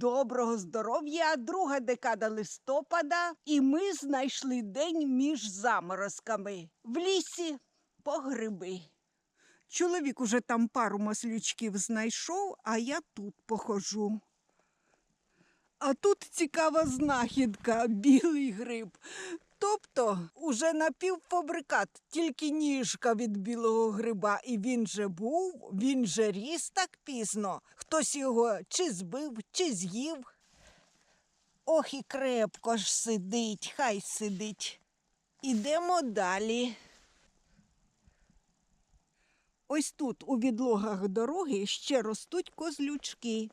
Доброго здоров'я, друга декада листопада, і ми знайшли день між заморозками. В лісі по гриби. Чоловік уже там пару маслючків знайшов, а я тут похожу. А тут цікава знахідка білий гриб. Тобто уже напівфабрикат, тільки ніжка від білого гриба. І він же був, він же ріс так пізно. Хтось його чи збив, чи з'їв. Ох, і крепко ж сидить, хай сидить. Ідемо далі. Ось тут, у відлогах дороги, ще ростуть козлючки.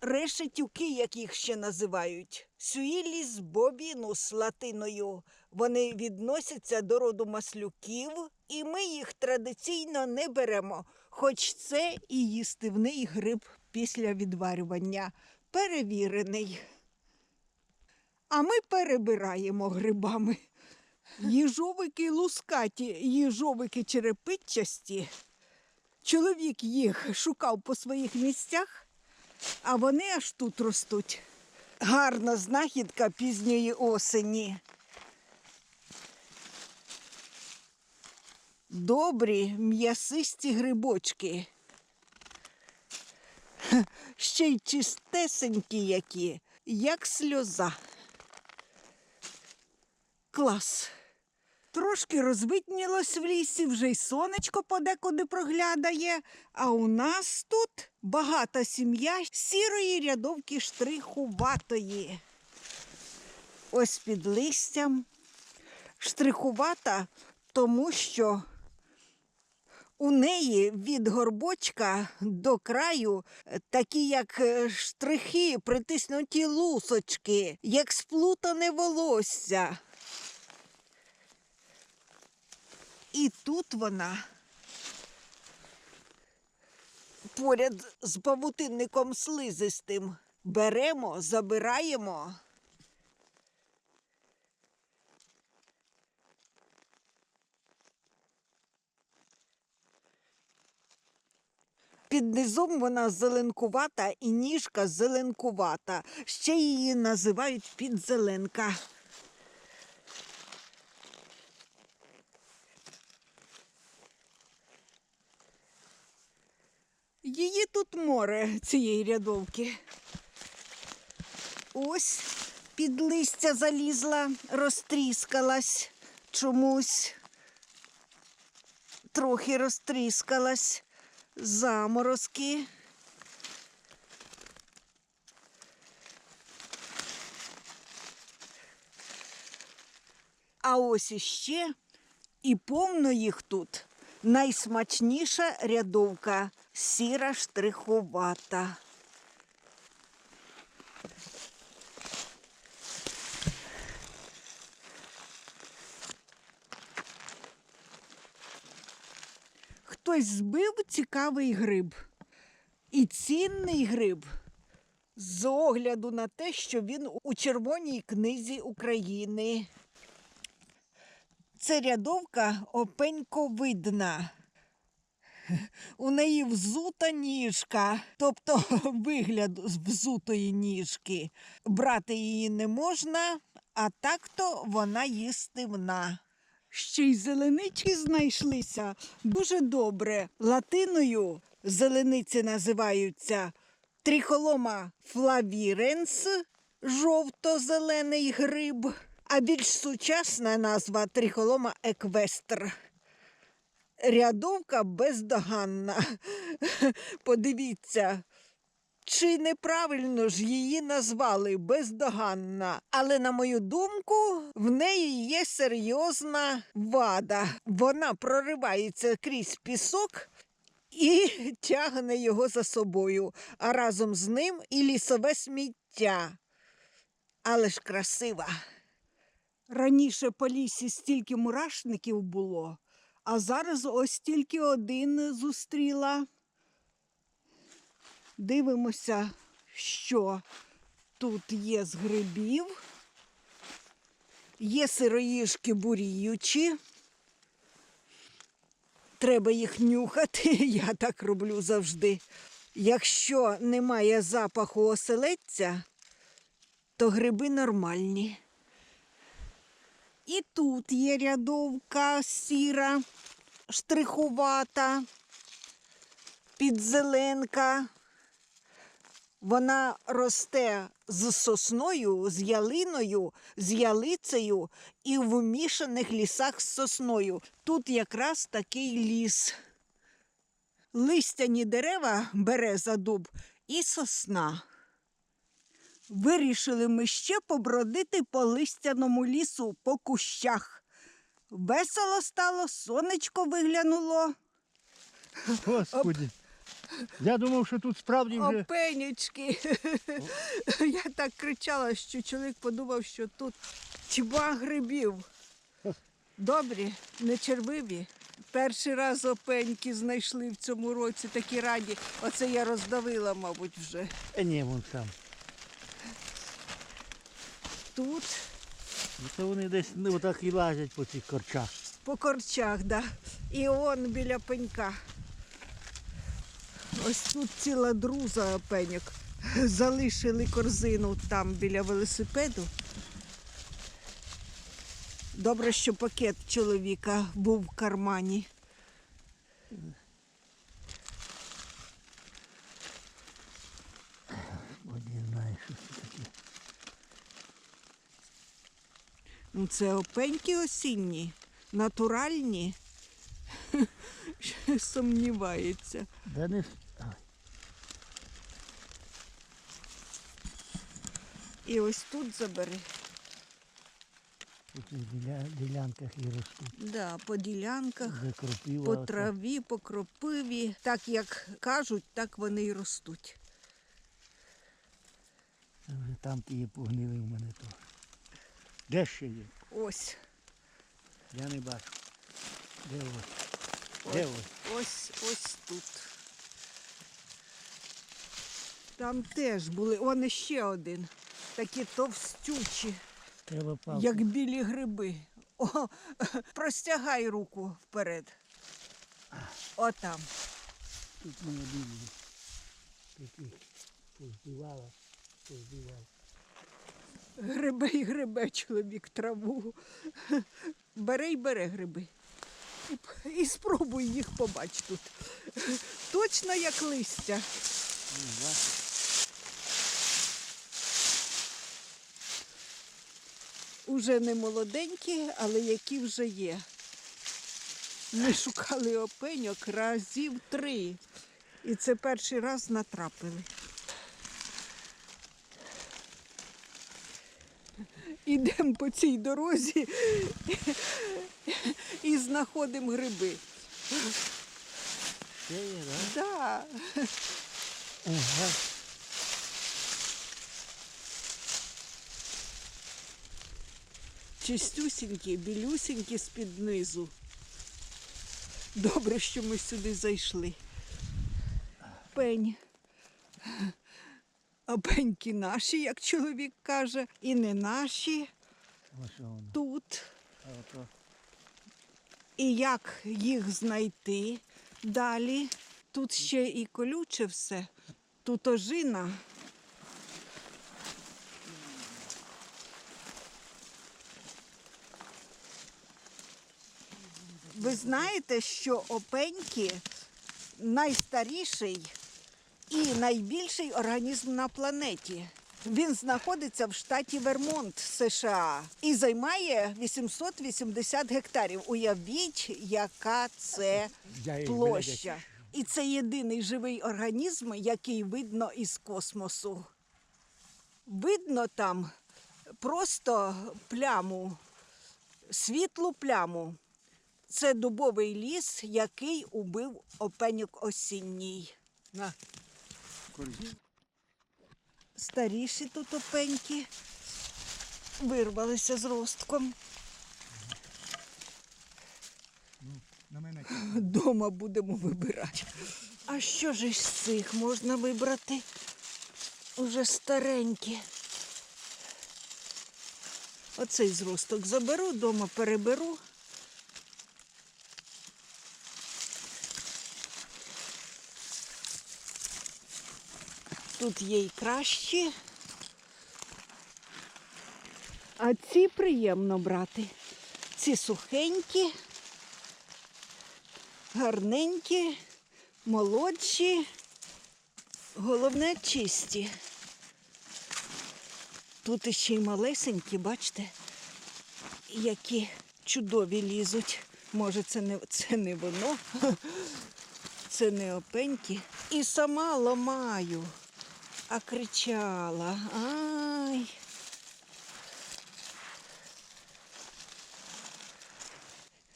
Решетюки, як їх ще називають, сюїліс бобінус латиною. Вони відносяться до роду маслюків, і ми їх традиційно не беремо, хоч це і їстивний гриб після відварювання, перевірений. А ми перебираємо грибами. Їжовики лускаті, їжовики черепичасті. Чоловік їх шукав по своїх місцях а вони аж тут ростуть. Гарна знахідка пізньої осені. Добрі м'ясисті грибочки. Ще й чистесенькі які, як сльоза. Клас. Трошки розвитнілось в лісі, вже й сонечко подекуди проглядає. А у нас тут багата сім'я сірої рядовки штрихуватої. Ось під листям. Штрихувата, тому що у неї від горбочка до краю е, такі, як е, штрихи, притиснуті лусочки, як сплутане волосся. І тут вона поряд з павутинником слизистим. Беремо, забираємо. Під низом вона зеленкувата і ніжка зеленкувата. Ще її називають підзеленка. Її тут море цієї рядовки. Ось під листя залізла, розтріскалась чомусь. Трохи розтріскалась. Заморозки. А ось іще і повно їх тут. Найсмачніша рядовка сіра штриховата. Хтось збив цікавий гриб. І цінний гриб з огляду на те, що він у Червоній книзі України. Це рядовка опеньковидна. У неї взута ніжка, тобто вигляд з взутої ніжки. Брати її не можна, а так-то вона їстивна. Ще й зеленички знайшлися дуже добре. Латиною зелениці називаються трихолома флавіренс, жовто-зелений гриб, а більш сучасна назва трихолома еквестр. Рядовка бездоганна. Подивіться, чи неправильно ж її назвали бездоганна. Але, на мою думку, в неї є серйозна вада. Вона проривається крізь пісок і тягне його за собою, а разом з ним і лісове сміття. Але ж красива. Раніше по лісі стільки мурашників було, а зараз ось тільки один зустріла. Дивимося, що тут є з грибів. Є сироїжки буріючі. Треба їх нюхати, я так роблю завжди. Якщо немає запаху оселедця, то гриби нормальні. І тут є рядовка сіра, штрихувата, підзеленка. Вона росте з сосною, з ялиною, з ялицею і в мішаних лісах з сосною. Тут якраз такий ліс. Листяні дерева береза дуб і сосна. Вирішили ми ще побродити по листяному лісу по кущах. Весело стало, сонечко виглянуло. Господи. Я думав, що тут справді вже. Опенючки. Я так кричала, що чоловік подумав, що тут тьма грибів. Добрі, не червиві. Перший раз опеньки знайшли в цьому році, такі раді. Оце я роздавила, мабуть, вже. Е, ні, вон там. Тут Ну, Це вони десь ну, отак і лазять по цих корчах. по корчах, да. І он біля пенька. Ось тут ціла друза опеньок. Залишили корзину там біля велосипеду. Добре, що пакет чоловіка був в кармані. От не знаю, що це таке. Ну, це опеньки осінні, натуральні. Сумнівається. Да не... І ось тут забери. Тут біля, ділянках і ростуть. Да, по ділянках. Де кропіва. По траві, по кропиві. Так як кажуть, так вони й ростуть. Там ті погнили в мене то. Де ще є? Ось, Я не бачу. Де ось? Де ось? ось, ось тут. Там теж були. Он ще один. Такі товстючі, Треба палку. як білі гриби. О, простягай руку вперед. Отам. Тут мене білі. Такі поздівала, поздівала. Грибе й грибе чоловік траву. Бере й бере гриби. І, і спробуй їх побач тут. Точно як листя. Уже не молоденькі, але які вже є. Ми шукали опеньок разів три. І це перший раз натрапили. Ідемо по цій дорозі і знаходимо гриби. Ще є, так? Да. Ага. Чистюсінькі, білюсінькі з-під низу. Добре, що ми сюди зайшли. Пень. А пеньки наші, як чоловік каже, і не наші тут. І як їх знайти далі? Тут ще і колюче все, тут ожина. Ви знаєте, що опеньки найстаріший і найбільший організм на планеті. Він знаходиться в штаті Вермонт, США, і займає 880 гектарів. Уявіть, яка це площа. І це єдиний живий організм, який видно із космосу. Видно там просто пляму, світлу пляму. Це дубовий ліс, який убив опеньок осінній. На. Старіші тут опеньки вирвалися з ростком. На мене. Дома будемо вибирати. А що ж із цих можна вибрати? Уже старенькі. Оцей зросток заберу, дома переберу. Тут є й кращі. А ці приємно брати. Ці сухенькі, гарненькі, молодші, головне чисті. Тут іще й малесенькі, бачите, які чудові лізуть. Може, це не, це не воно, це не опеньки. І сама ламаю, а кричала. Ай.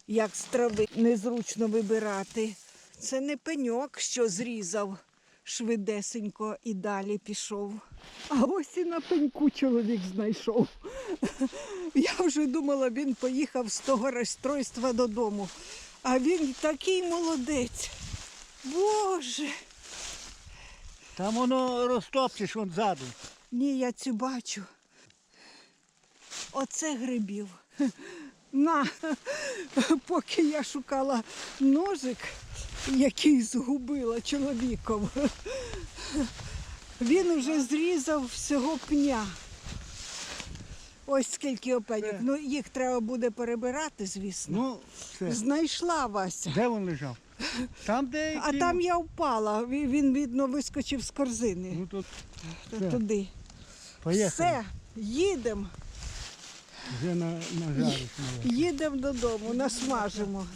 Як з трави незручно вибирати. Це не пеньок, що зрізав швидесенько і далі пішов. А ось і на пеньку чоловік знайшов. Я вже думала, він поїхав з того розстройства додому. А він такий молодець. Боже. Там воно розтопчеш вон ззаду. Ні, я цю бачу. Оце грибів. На, поки я шукала ножик, який згубила чоловіком, він уже зрізав всього пня. Ось скільки опеньок. Е. Ну, їх треба буде перебирати, звісно. Ну, все. Знайшла Вася. Де він лежав? Там, де. А там я впала. Він, він, видно, вискочив з корзини Ну тут все. туди. поїхали. Все, їдемо. Вже на, на жарі. Їдемо додому, насмажимо.